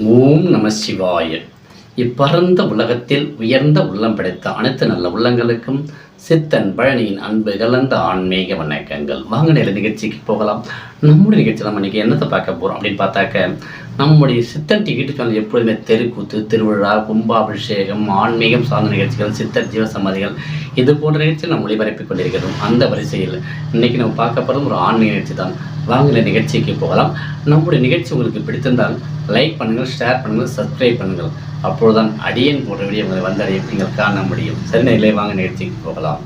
ஓம் நம சிவாய. இப்பரந்த உலகத்தில் உயர்ந்த உள்ளம் படைத்த அனைத்து நல்ல உள்ளங்களுக்கும் சித்தன் பழனியின் அன்பு கலந்த ஆன்மீக வணக்கங்கள். வாங்க நேர நிகழ்ச்சிக்கு போகலாம். நம்முடைய நிகழ்ச்சியில் நம்ம இன்றைக்கி என்னத்தை பார்க்க போகிறோம் அப்படின்னு பார்த்தாக்க நம்முடைய சித்தன் டிக்கெட்டு சேனல் எப்பொழுதுமே தெருக்கூத்து திருவிழா கும்பாபிஷேகம் ஆன்மீகம் சார்ந்த நிகழ்ச்சிகள் சித்தர் ஜீவசமாதிகள் இது போன்ற நிகழ்ச்சிகள் நம்ம ஒளிபரப்பிக் கொண்டிருக்கிறோம். அந்த வரிசையில் இன்றைக்கி நம்ம பார்க்க போகிறது ஒரு ஆன்மீக நிகழ்ச்சி தான். வாங்க நிகழ்ச்சிக்கு போகலாம். நம்முடைய நிகழ்ச்சி உங்களுக்கு பிடித்திருந்தால் லைக் பண்ணுங்கள் ஷேர் பண்ணுங்கள் சப்ஸ்கிரைப் பண்ணுங்கள். அப்பொழுதுதான் அடியன் போன்ற வீடியோ உங்களை வந்தடையும். நீங்கள் காண முடியும். சரி நேரிலே வாங்க நிகழ்ச்சிக்கு போகலாம்.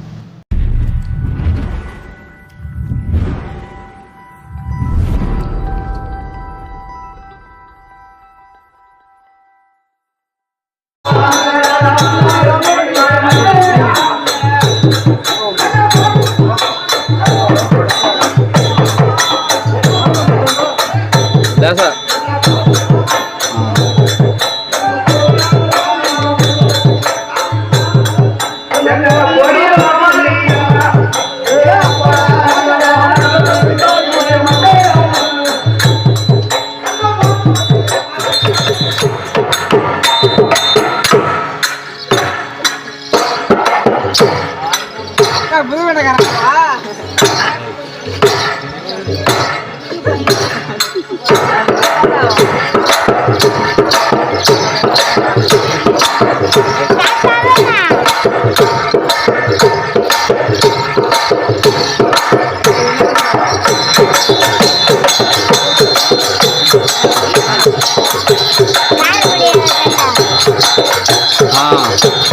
但是 ஆ